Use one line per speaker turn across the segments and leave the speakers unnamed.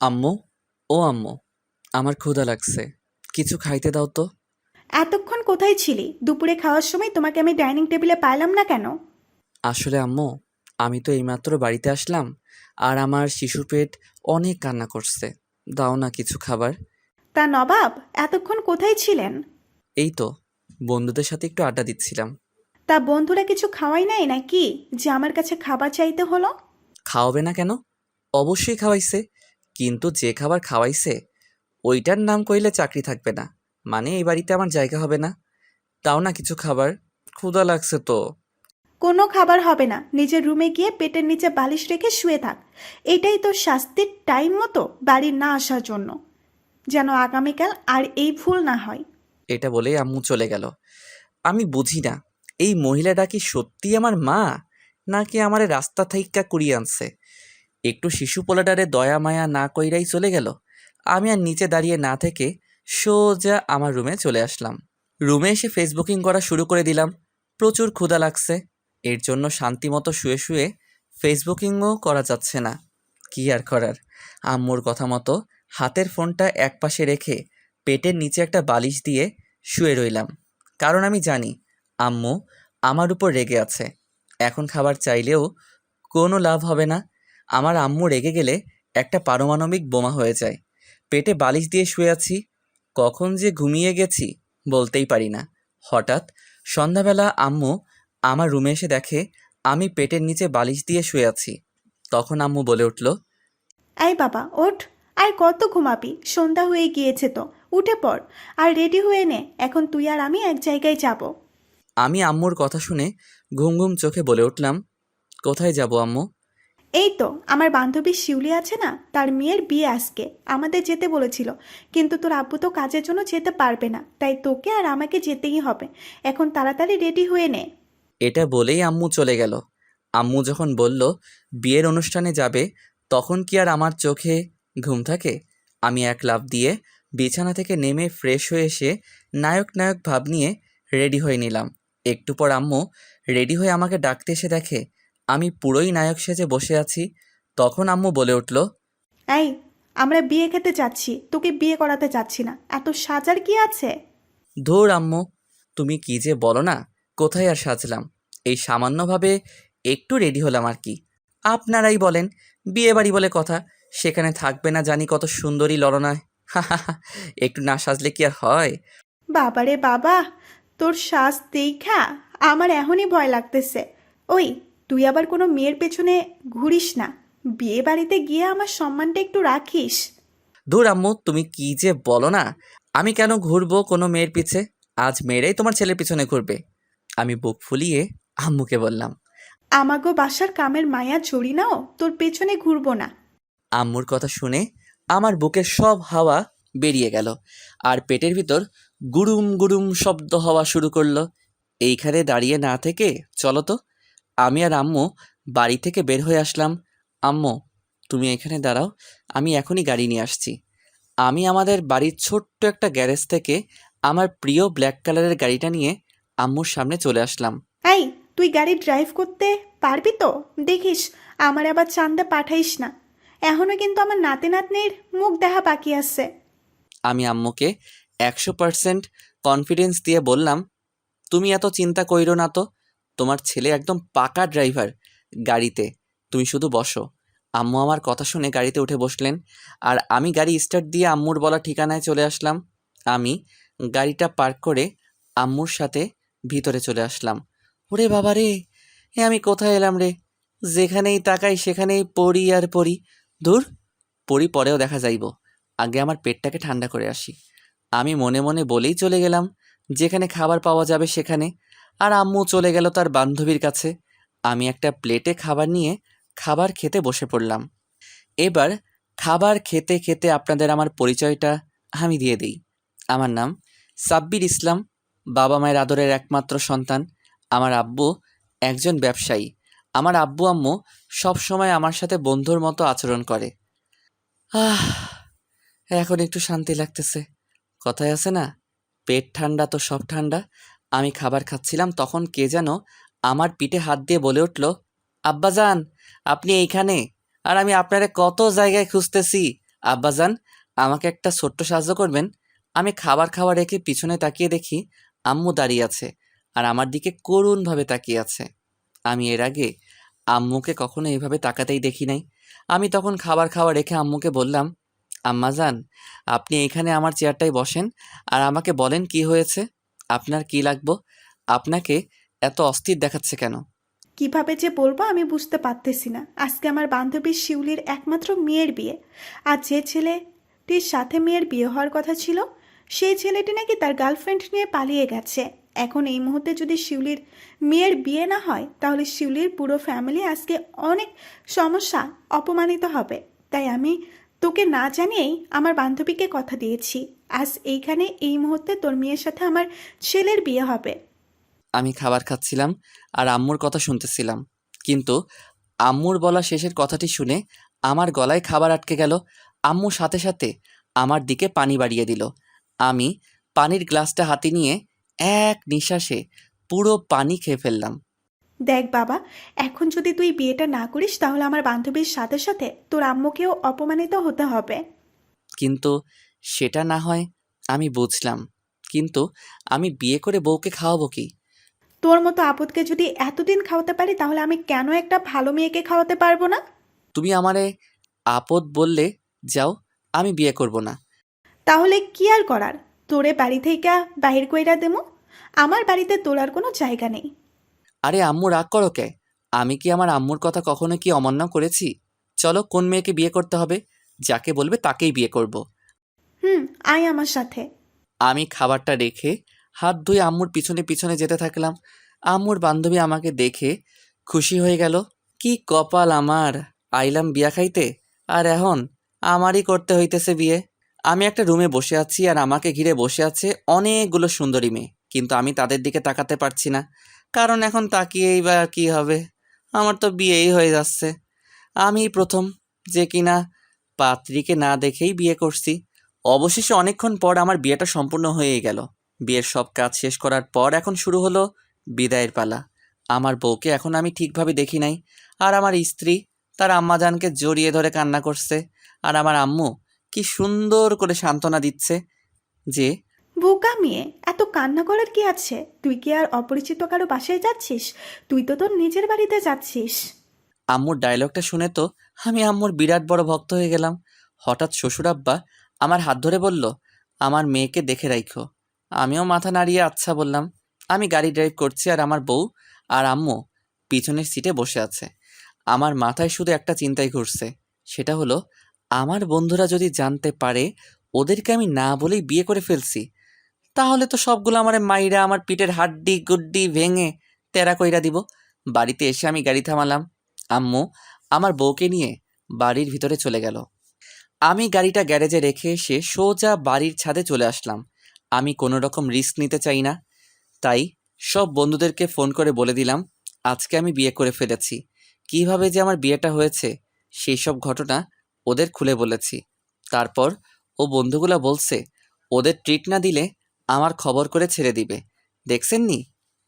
আম্মু ও আম্মু আমার ক্ষুধা লাগছে। কিছু খাইতে দাও তো।
এতক্ষণ কোথায় ছিলি? দুপুরে খাওয়ার সময় তোমাকে আমি ডাইনিং টেবিলে পাইলাম না কেন?
আসলে আম্মু আমি তো এইমাত্র বাড়িতে আসলাম আর আমার শিশুর পেট অনেক কান্না করছে। দাও না কিছু খাবার।
তা নবাব এতক্ষণ কোথায় ছিলেন?
এই তো বন্ধুদের সাথে একটু আড্ডা দিচ্ছিলাম।
তা বন্ধুরা কিছু খাওয়াই নাই নাকি? যে আমার কাছে খাবার চাইতে হলো?
খাওয়াবে না কেন? অবশ্যই খাওয়াইছে। কিন্তু যে খাবার খাওয়াইছে ওইটার নাম কইলে চাকরি থাকবে না। মানে এই বাড়িতে আমার জায়গা হবে না। তাও না কিছু খাবার। ক্ষুধা লাগছে তো।
কোনো খাবার হবে না। নিজের রুমে গিয়ে পেটের নিচে বালিশ রেখে শুয়ে থাক। এটাই তোর শাস্তির টাইম মতো বাড়ি না আসার জন্য। যেন আগামীকাল আর এই ভুল না হয়।
এটা বলেই আম্মু চলে গেল। আমি বুঝি না এই মহিলাটা কি সত্যি আমার মা নাকি আমারে রাস্তা থাইক্কা কুড়িয়ে আনছে? একটু শিশু পোলাডারে দয়া মায়া না কইরাই চলে গেল। আমি আর নিচে দাঁড়িয়ে না থেকে সোজা আমার রুমে চলে আসলাম। রুমে এসে ফেসবুকিং করা শুরু করে দিলাম। প্রচুর ক্ষুধা লাগছে। এর জন্য শান্তিমতো শুয়ে শুয়ে ফেসবুকিংও করা যাচ্ছে না। কি আর করার? আম্মুর কথা মতো হাতের ফোনটা একপাশে রেখে পেটের নিচে একটা বালিশ দিয়ে শুয়ে রইলাম। কারণ আমি জানি, আম্মু আমার উপর রেগে আছে। এখন খাবার চাইলেও কোনো লাভ হবে না। আমার আম্মু রেগে গেলে একটা পারমাণবিক বোমা হয়ে যায়। পেটে বালিশ দিয়ে শুয়ে আছি। কখন যে ঘুমিয়ে গেছি বলতেই পারি না। হঠাৎ সন্ধ্যাবেলা আম্মু আমার রুমে এসে দেখে আমি পেটের নিচে বালিশ দিয়ে শুয়ে আছি। তখন আম্মু বলে উঠল
এই বাবা ওঠ। আর কত ঘুমাবি? সন্ধ্যা হয়ে গিয়েছে তো। উঠে পড়। আর রেডি হয়ে নে। এখন তুই আর আমি এক জায়গায় যাব।
আমি আম্মুর কথা শুনে ঘুম ঘুম চোখে বলে উঠলাম কোথায় যাব আম্মু?
এই তো আমার বান্ধবী শিউলি আছে না? তার মেয়ের বিয়ে আজকে। আমাদের যেতে বলেছিল। কিন্তু তোর আব্বু তো কাজের জন্য যেতে পারবে না। তাই তোকে আর আমাকে যেতেই হবে। এখন তাড়াতাড়ি রেডি হয়ে নে।
এটা বলেই আম্মু চলে গেল। আম্মু যখন বলল, বিয়ের অনুষ্ঠানে যাবে, তখন কি আর আমার চোখে ঘুম থাকে? আমি এক লাফ দিয়ে বিছানা থেকে নেমে ফ্রেশ হয়ে এসে নায়ক নায়ক ভাব নিয়ে রেডি হয়ে নিলাম। একটু পর আম্মু রেডি হয়ে আমাকে ডাকতে এসে দেখে আমি পুরোই নায়ক সেজে বসে আছি। তখন আম্মু বলে উঠল
এই আমরা বিয়ে খেতে যাচ্ছি তোকে বিয়ে করাতে যাচ্ছি না। এত সাজার কি আছে?
ধুর আম্মু তুমি কি যে বলো না কোথায় আর সাজলাম? এই সামান্যভাবে একটু রেডি হলাম আর কি। আপনারাই বলেন বিয়ে বাড়ি বলে কথা সেখানে থাকবে না জানি কত সুন্দরী লড়নায়। একটু না সাজলে কি আর হয়?
বাবারে বাবা তোর শ্বাস দেখা আমার এখনই ভয় লাগতেছে। ওই তুই আবার কোনো মেয়ের পেছনে ঘুরিস না। বিয়ে বাড়িতে গিয়ে আমার সম্মানটা একটু রাখিস।
ধুর আম্মু তুমি কি যে বলো না? আমি কেন ঘুরবো কোনো মেয়ের পিছে? আজ মেয়েরাই তোমার ছেলের পিছনে ঘুরবে। আমি বুক ফুলিয়ে আম্মুকে বললাম।
আমাগো বাসার কামের মায়া চড়ি নাও তোর পেছনে ঘুরবো না।
আম্মুর কথা শুনে আমার বুকের সব হাওয়া বেরিয়ে গেল। আর পেটের ভিতর গুড়ুম গুড়ুম শব্দ হওয়া শুরু করল। এইখানে দাঁড়িয়ে না থেকে চলো তো। আমি আর আম্মু বাড়ি থেকে বের হয়ে আসলাম। আম্মু তুমি এখানে দাঁড়াও আমি এখনই গাড়ি নিয়ে আসছি। আমি আমাদের বাড়ির ছোট্ট একটা গ্যারেজ থেকে আমার প্রিয় ব্ল্যাক কালারের গাড়িটা নিয়ে আম্মুর সামনে চলে আসলাম।
এই তুই গাড়ি ড্রাইভ করতে পারবি তো? দেখিস আমার আবার চান্দা পাঠাইস না। এখনও কিন্তু আমার নাতি নাতনির মুখ দেখা বাকি আছে।
আমি আম্মুকে একশো পার্সেন্ট কনফিডেন্স দিয়ে বললাম তুমি এত চিন্তা কইরো না তো। তোমার ছেলে একদম পাকা ড্রাইভার গাড়িতে। তুমি শুধু বসো। আম্মু আমার কথা শুনে গাড়িতে উঠে বসলেন। আর আমি গাড়ি স্টার্ট দিয়ে আম্মুর বলা ঠিকানায় চলে আসলাম। আমি গাড়িটা পার্ক করে আম্মুর সাথে ভিতরে চলে আসলাম। ওরে বাবা রে, এ আমি কোথায় এলাম রে? যেখানেই তাকাই সেখানেই পড়ি আর পড়ি। দূর, পড়ি পরেও দেখা যাইব। আগে আমার পেটটাকে ঠান্ডা করে আসি। আমি মনে মনে বলেই চলে গেলাম, যেখানে খাবার পাওয়া যাবে সেখানে। আর আম্মু চলে গেল তার বান্ধবীর কাছে। আমি একটা প্লেটে খাবার নিয়ে খাবার খেতে বসে পড়লাম। এবার খাবার খেতে খেতে আপনাদের আমার পরিচয়টা আমি দিয়ে দিই। আমার নাম সাব্বির ইসলাম, বাবা মায়ের আদরের একমাত্র সন্তান। আমার আব্বু একজন ব্যবসায়ী। আমার আব্বু আম্মু সবসময় আমার সাথে বন্ধুর মতো আচরণ করে। আহ, এখন একটু শান্তি লাগতেছে। কথায় আছে না, পেট ঠান্ডা তো সব ঠান্ডা। আমি খাবার খাচ্ছিলাম তখন কে যেন আমার পিঠে হাত দিয়ে বলে উঠল, আব্বাজান, আপনি এইখানে। আর আমি আপনারে কত জায়গায় খুঁজতেছি। আব্বাজান, আমাকে একটা ছোট্ট সাহায্য করবেন। আমি খাবার খাওয়া রেখে পিছনে তাকিয়ে দেখি আম্মু দাঁড়িয়ে আছে আর আমার দিকে করুণভাবে তাকিয়ে আছে। আমি এর আগে আম্মুকে কখনো এভাবে তাকাতেই দেখি নাই। আমি তখন খাবার খাওয়া রেখে আম্মুকে বললাম, আম্মাজান, আপনি এখানে আমার চেয়ারটায় বসেন আর আমাকে বলেন কি হয়েছে। আপনার কি লাগবো? আপনাকে এত অস্থির দেখাচ্ছে কেন?
কীভাবে যে বলব আমি বুঝতে পারতেছি না। আজকে আমার বান্ধবী শিউলির একমাত্র মেয়ের বিয়ে। আর যে ছেলেটির সাথে মেয়ের বিয়ে হওয়ার কথা ছিল, সেই ছেলেটি নাকি তার গার্লফ্রেন্ড নিয়ে পালিয়ে গেছে। এখন এই মুহূর্তে যদি শিউলির মেয়ের বিয়ে না হয়, তাহলে শিউলির পুরো ফ্যামিলি আজকে অনেক সমস্যা, অপমানিত হবে। তাই আমি তোকে না জানিয়েই আমার বান্ধবীকে কথা দিয়েছি। আজ এইখানে এই মুহূর্তে তোর মেয়ের সাথে আমার ছেলের বিয়ে হবে।
আমি খাবার খাচ্ছিলাম আর আম্মুর কথা শুনতেছিলাম। কিন্তু আম্মুর বলা শেষের কথাটি শুনে আমার গলায় খাবার আটকে গেল। আম্মু সাথে সাথে আমার দিকে পানি বাড়িয়ে দিল। আমি পানির গ্লাসটা হাতে নিয়ে এক নিঃশ্বাসে পুরো পানি খেয়ে ফেললাম।
দেখ বাবা এখন যদি তুই বিয়েটা না করিস তাহলে আমার বান্ধবীর সাথে সাথে তোর আম্মুকেও অপমানিত হতে হবে।
কিন্তু সেটা না হয় আমি বুঝলাম। কিন্তু আমি বিয়ে করে বউকে খাওয়াবো কি?
তোর মতো আপদকে যদি এতদিন খাওয়াতে পারি তাহলে আমি কেন একটা ভালো মেয়েকে খাওয়াতে পারব না?
তুমি আমারে আপদ বললে যাও আমি বিয়ে করব না।
তাহলে কি আর করার? তোরে বাড়ি থেকে বাহির কইরা দেবো আমার বাড়িতে তোলার কোনো জায়গা নেই।
আরে আম্মু রাগ করো কে? আমি কি আমার আম্মুর কথা কখনো কি অমান্য করেছি? চলো কোন মেয়েকে বিয়ে করতে হবে? যাকে বলবে তাকেই বিয়ে করব।
হুম, আয় আমার সাথে।
আমি খাবারটা রেখে হাত ধুয়ে আম্মুর পিছনে পিছনে যেতে থাকলাম। আম্মুর বান্ধবী আমাকে দেখে খুশি হয়ে গেল, কি কপাল আমার, আইলাম বিয়া খাইতে? আর এখন আমারই করতে হইতেছে বিয়ে। আমি একটা রুমে বসে আছি আর আমাকে ঘিরে বসে আছে অনেকগুলো সুন্দরী মেয়ে, কিন্তু আমি তাদের দিকে তাকাতে পারছি না। কারণ এখন তাকিয়েই বা কী হবে? আমার তো বিয়েই হয়ে যাচ্ছে। আমি প্রথম, যে কিনা পাত্রীকে না দেখেই বিয়ে করছি। অবশেষে অনেকক্ষণ পর আমার বিয়েটা সম্পূর্ণ হয়ে গেল। বিয়ের সব কাজ শেষ করার পর এখন শুরু হলো বিদায়ের পালা। আমার বউকে এখন আমি ঠিকভাবে দেখি নাই। আর আমার স্ত্রী তার আম্মাজানকে জড়িয়ে ধরে কান্না করছে। আর আমার আম্মু কি সুন্দর করে সান্ত্বনা দিচ্ছে যে
বোকা মেয়ে এত কান্না করার কি আছে? তুই কি আর অপরিচিত কারও বাসায় যাচ্ছিস? তুই তো তোর নিজের বাড়িতে যাচ্ছিস।
আম্মুর ডায়লগটা শুনে তো আমি আম্মুর বিরাট বড় ভক্ত হয়ে গেলাম। হঠাৎ শ্বশুর আব্বা আমার হাত ধরে বলল, আমার মেয়েকে দেখে রাখো আমিও মাথা নাড়িয়ে আচ্ছা বললাম, আমি গাড়ি ড্রাইভ করছি আর আমার বউ আর আম্মু পিছনের সিটে বসে আছে। আমার মাথায় শুধু একটা চিন্তাই ঘুরছে, সেটা হলো, আমার বন্ধুরা যদি জানতে পারে, ওদেরকে আমি না বলেই বিয়ে করে ফেলছি, তাহলে তো সবগুলো আমার মাইরা আমার পিঠের হাড্ডি গুড্ডি ভেঙে তেরা কইরা দিব। বাড়িতে এসে আমি গাড়ি থামালাম। আম্মু আমার বউকে নিয়ে বাড়ির ভিতরে চলে গেল। আমি গাড়িটা গ্যারেজে রেখে এসে সোজা বাড়ির ছাদে চলে আসলাম। আমি কোনো রকম রিস্ক নিতে চাই না। তাই সব বন্ধুদেরকে ফোন করে বলে দিলাম, আজকে আমি বিয়ে করে ফেলেছি। কীভাবে যে আমার বিয়েটা হয়েছে সেই সব ঘটনা ওদের খুলে বলেছি। তারপর ও বন্ধুগুলা বলছে, ওদের ট্রিট না দিলে আমার খবর করে ছেড়ে দিবে। দেখছেন নি?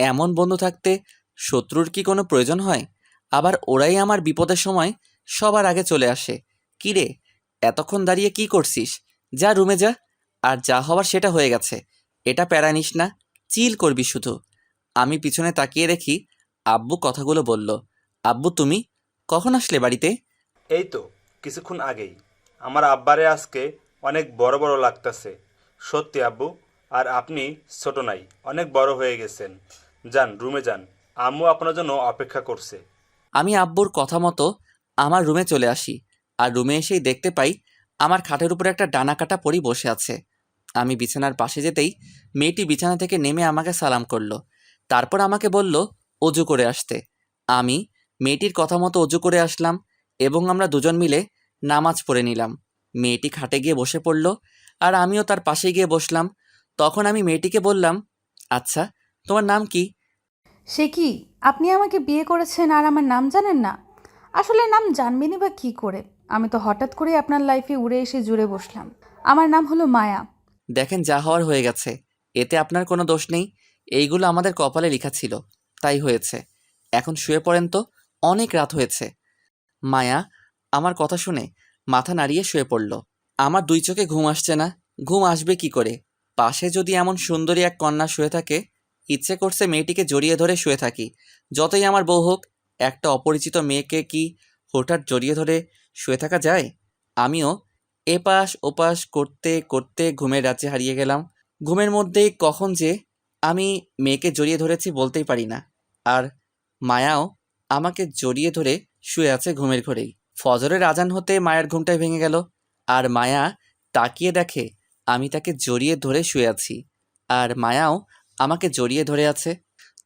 এমন বন্ধু থাকতে শত্রুর কি কোনো প্রয়োজন হয়? আবার ওরাই আমার বিপদের সময় সবার আগে চলে আসে। কি রে? এতক্ষণ দাঁড়িয়ে কি করছিস? যা রুমে যা। আর যা হওয়ার সেটা হয়ে গেছে। এটা প্যারা নিস না। চিল করবি শুধু। আমি পিছনে তাকিয়ে দেখি আব্বু কথাগুলো বলল। আব্বু তুমি কখন আসলে বাড়িতে?
এই তো কিছুক্ষণ আগেই। আমার আব্বারে আজকে অনেক বড় বড় লাগতেছে। সত্যি আব্বু আর আপনি ছোট নাই অনেক বড় হয়ে গেছেন। যান রুমে যান। আম্মু আপনার জন্য অপেক্ষা করছে।
আমি আব্বুর কথা মতো আমার রুমে চলে আসি। আর রুমে এসেই দেখতে পাই আমার খাটের উপরে একটা ডানা কাটা পরি বসে আছে। আমি বিছানার পাশে যেতেই মেয়েটি বিছানা থেকে নেমে আমাকে সালাম করল। তারপর আমাকে বলল অজু করে আসতে। আমি মেয়েটির কথা মতো অজু করে আসলাম এবং আমরা দুজন মিলে নামাজ পড়ে নিলাম। মেয়েটি খাটে গিয়ে বসে পড়ল আর আমিও তার পাশে গিয়ে বসলাম। তখন আমি মেয়েটিকে বললাম আচ্ছা তোমার নাম কি?
সে কি? আপনি আমাকে বিয়ে করেছেন আর আমার নাম জানেন না? আসলে নাম জানবেনই বা কী করে? আমি তো হঠাৎ করে আপনার লাইফে উড়ে এসে জুড়ে বসলাম। আমার নাম হলো মায়া।
দেখেন, যা হওয়ার হয়ে গেছে। এতে আপনার কোনো দোষ নেই। এইগুলো আমাদের কপালে লেখা ছিল। তাই হয়েছে। এখন শুয়ে পড়েন তো। অনেক রাত হয়েছে। মায়া, আমার কথা শুনে মাথা নাড়িয়ে শুয়ে পড়ল। আমার দুই চোখে ঘুম আসছে না। ঘুম আসবে কি করে? পাশে যদি এমন সুন্দরী এক কন্যা শুয়ে থাকে, ইচ্ছে করছে মেয়েটিকে জড়িয়ে ধরে শুয়ে থাকি। যতই আমার বউ হোক, একটা অপরিচিত মেয়েকে কি হঠাৎ জড়িয়ে ধরে শুয়ে থাকা যায়? আমিও এপাশ ওপাশ করতে করতে ঘুমের রাজ্যে হারিয়ে গেলাম। ঘুমের মধ্যেই কখন যে আমি মেয়েকে জড়িয়ে ধরেছি বলতেই পারি না। আর মায়াও আমাকে জড়িয়ে ধরে শুয়ে আছে ঘুমের ঘরেই। ফজরের আজান হতে মায়ের ঘুমটাই ভেঙে গেল। আর মায়া তাকিয়ে দেখে আমি তাকে জড়িয়ে ধরে শুয়ে আছি। আর মায়াও আমাকে জড়িয়ে ধরে আছে।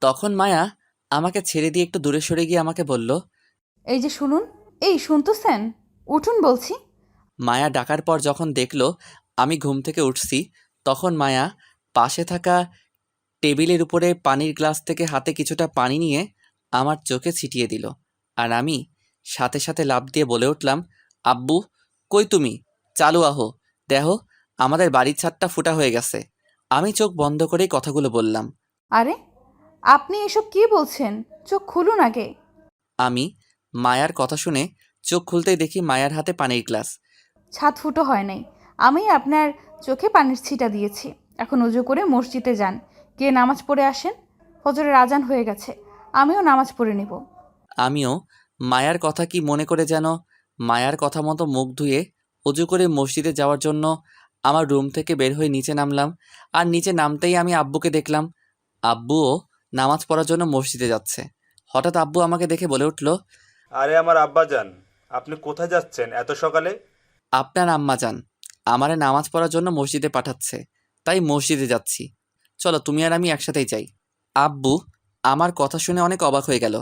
তখন মায়া আমাকে ছেড়ে দিয়ে একটু দূরে সরে গিয়ে আমাকে বলল,
এই যে শুনুন এই শুনতেছেন উঠুন বলছি।
মায়া ডাকার পর যখন দেখল আমি ঘুম থেকে উঠছি তখন মায়া পাশে থাকা টেবিলের উপরে পানির গ্লাস থেকে হাতে কিছুটা পানি নিয়ে আমার চোখে ছিটিয়ে দিল আর আমি সাথে সাথে লাভ দিয়ে বলে উঠলাম আব্বু কই তুমি? চালু আহো। দেহ আমাদের বাড়ির ছাদটা ফুটা হয়ে গেছে। আমি চোখ বন্ধ করেই কথাগুলো বললাম।
আরে আপনি এসব কি বলছেন? চোখ খুলুন আগে।
আমি মায়ার কথা শুনে চোখ খুলতেই দেখি মায়ার হাতে পানির গ্লাস।
ছাদ ফুটো হয় নাই। আমি আপনার চোখে পানির ছিটা দিয়েছি। এখন উজু করে মসজিদে যান। গিয়ে নামাজ পড়ে আসেন। ফজরের আজান হয়ে গেছে। আমিও নামাজ পড়ে নিব।
আমিও মায়ার কথা কি মনে করে যেন মায়ার কথা মতো মুখ ধুয়ে অজু করে মসজিদে যাওয়ার জন্য আমার রুম থেকে বের হয়ে নিচে নামলাম। আর নিচে নামতেই আমি আব্বুকে দেখলাম। আব্বুও নামাজ পড়ার জন্য মসজিদে যাচ্ছে। হঠাৎ আব্বু আমাকে দেখে বলে উঠল
আরে আমার আব্বা যান আপনি কোথায় যাচ্ছেন এত সকালে?
আপনার আম্মা যান আমারে নামাজ পড়ার জন্য মসজিদে পাঠাচ্ছে, তাই মসজিদে যাচ্ছি। চলো, তুমি আর আমি একসাথেই যাই। আব্বু, আমার কথা শুনে অনেক অবাক হয়ে গেল।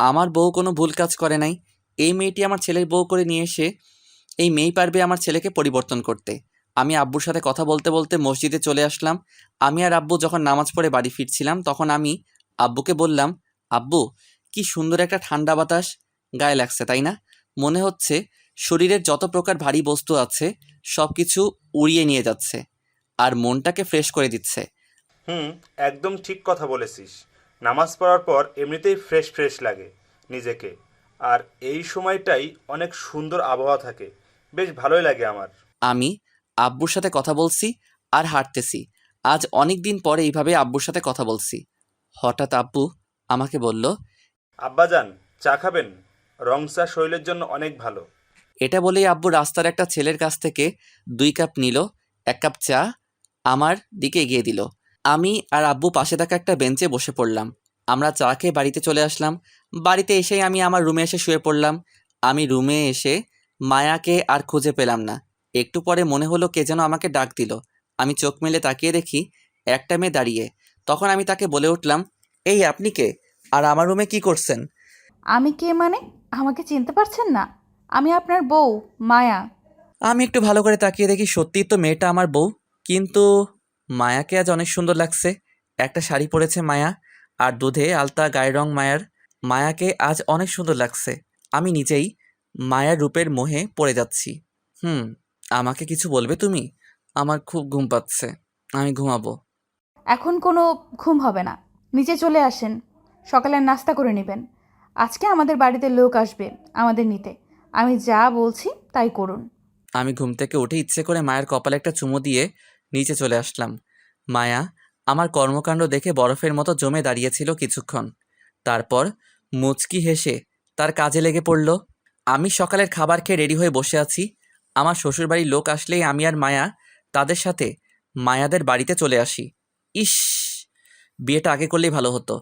আমার বউ কোনো ভুল কাজ করে নাই। এই মেয়েটি আমার ছেলের বউ করে নিয়ে এসে এই মেয়ে পারবে আমার ছেলেকে পরিবর্তন করতে। আমি আব্বুর সাথে কথা বলতে বলতে মসজিদে চলে আসলাম। আমি আর আব্বু যখন নামাজ পড়ে বাড়ি ফিরছিলাম, তখন আমি আব্বুকে বললাম, আব্বু, কি সুন্দর একটা ঠান্ডা বাতাস। গায়ে লাগছে তাই না? মনে হচ্ছে শরীরের যত প্রকার ভারী বস্তু আছে সব কিছু উড়িয়ে নিয়ে যাচ্ছে আর মনটাকে ফ্রেশ করে দিচ্ছে।
হুম একদম ঠিক কথা বলেছিস। নামাজ পড়ার পর এমনিতেই ফ্রেশ ফ্রেশ লাগে নিজেকে। আর এই সময়টাই অনেক সুন্দর আবহাওয়া থাকে। বেশ ভালোই লাগে আমার।
আমি আব্বুর সাথে কথা বলছি আর হাঁটতেছি। আজ অনেক দিন পরে এইভাবে আব্বুর সাথে কথা বলছি। হঠাৎ আব্বু আমাকে বলল
আব্বাজান চা খাবেন? রং চা শরীরের জন্য অনেক ভালো।
এটা বলেই আব্বু রাস্তার একটা ছেলের কাছ থেকে দুই কাপ নিল এক কাপ চা আমার দিকে এগিয়ে দিল। আমি আর আব্বু পাশে থাকা একটা বেঞ্চে বসে পড়লাম। আমরা চা খেয়ে বাড়িতে চলে আসলাম। বাড়িতে এসেই আমি আমার রুমে এসে শুয়ে পড়লাম। আমি রুমে এসে মায়াকে আর খুঁজে পেলাম না। একটু পরে মনে হলো কে যেন আমাকে ডাক দিল। আমি চোখ মেলে তাকিয়ে দেখি একটা মেয়ে দাঁড়িয়ে। তখন আমি তাকে বলে উঠলাম এই আপনি কে? আর আমার রুমে কি করছেন?
আমি কে মানে? আমাকে চিনতে পারছেন না? আমি আপনার বউ মায়া।
আমি একটু ভালো করে তাকিয়ে দেখি সত্যিই তো মেয়েটা আমার বউ। কিন্তু মায়াকে আজ অনেক সুন্দর লাগছে। একটা শাড়ি পরেছে মায়া আর দুধে আলতা গায়ের রং মায়ার। মায়াকে আজ অনেক সুন্দর লাগছে। আমি নিজেই মায়ার রূপের মোহে পড়ে যাচ্ছি। হুম আমাকে কিছু বলবে তুমি? আমার খুব ঘুম পাচ্ছে। আমি ঘুমাবো।
এখন কোনো ঘুম হবে না। নিচে চলে আসেন। সকালের নাস্তা করে নেবেন। আজকে আমাদের বাড়িতে লোক আসবে আমাদের নিতে। আমি যা বলছি তাই করুন।
আমি ঘুম থেকে উঠে ইচ্ছে করে মায়ের কপালে একটা চুমু দিয়ে নিচে চলে আসলাম। মায়া, আমার কর্মকাণ্ড দেখে বরফের মতো জমে দাঁড়িয়েছিল কিছুক্ষণ। তারপর মুচকি হেসে তার কাজে লেগে পড়ল, আমি সকালের খাবার খেয়ে রেডি হয়ে বসে আছি। আমার শ্বশুরবাড়ির লোক আসলেই আমি আর মায়া তাদের সাথে মায়াদের বাড়িতে চলে আসি। ইস, বিয়েটা আগে করলেই ভালো হতো।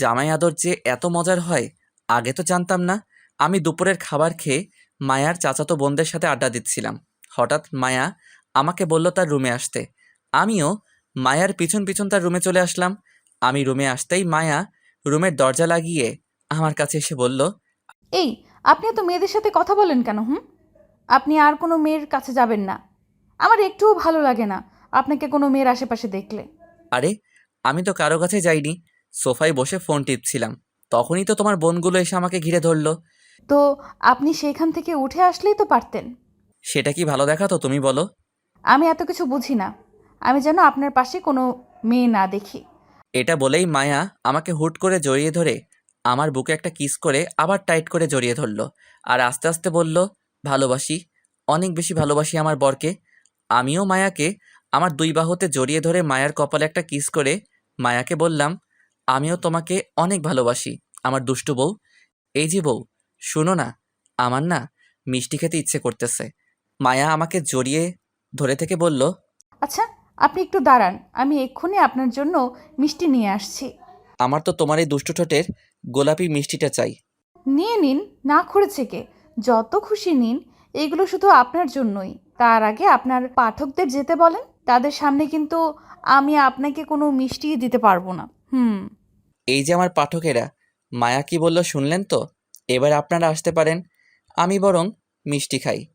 জামাই আদর যে এত মজার হয় আগে তো জানতাম না আমি দুপুরের খাবার খেয়ে মায়ার চাচাতো বোনদের সাথে আড্ডা দিচ্ছিলাম। হঠাৎ মায়া আমাকে বলল তার রুমে আসতে। আমিও মায়ার পিছন পিছন তার রুমে চলে আসলাম। আমি রুমে আসতেই মায়া রুমের দরজা লাগিয়ে আমার কাছে এসে বলল
এই আপনি এত মেয়েদের সাথে কথা বলেন কেন হুম? আপনি আর কোনো মেয়ের কাছে যাবেন না। আমার একটুও ভালো লাগে না আপনাকে কোনো মেয়ের আশেপাশে দেখলে।
আরে আমি তো কারও কাছে যাইনি। সোফায় বসে ফোন টিপছিলাম। তখনই তো তোমার বোনগুলো এসে আমাকে ঘিরে ধরলো।
তো আপনি সেইখান থেকে উঠে আসলেই তো পারতেন।
সেটা কি ভালো দেখাতো তুমি বলো।
আমি এত কিছু বুঝি না। আমি যেন আপনার পাশে কোনো মেয়ে না দেখি।
এটা বলেই মায়া আমাকে হুট করে জড়িয়ে ধরে আমার বুকে একটা কিস করে আবার টাইট করে জড়িয়ে ধরলো আর আস্তে আস্তে বলল ভালোবাসি অনেক বেশি ভালোবাসি আমার বরকে। আমিও মায়াকে আমার দুই বাহুতে জড়িয়ে ধরে মায়ার কপালে একটা কিস করে মায়াকে বললাম আমিও তোমাকে অনেক ভালোবাসি। আমার দুষ্টু বউ। এই যে বউ শুনো না আমার না মিষ্টি খেতে ইচ্ছে করতেছে। মায়া আমাকে জড়িয়ে ধরে থেকে বলল
আচ্ছা আপনি একটু দাঁড়ান আমি এক্ষুনি আপনার জন্য মিষ্টি নিয়ে আসছি।
আমার তো তোমার এই দুষ্টু ঠোঁটের গোলাপি মিষ্টিটা চাই।
নিয়ে নিন না করেছে কে যত খুশি নিন এগুলো শুধু আপনার জন্যই। তার আগে আপনার পাঠকদের যেতে বলেন তাদের সামনে কিন্তু আমি আপনাকে কোনো মিষ্টি দিতে পারব না। হুম।
এই যে আমার পাঠকেরা মায়া কি বলল শুনলেন তো? এবার আপনারা আসতে পারেন। আমি বরং মিষ্টি খাই।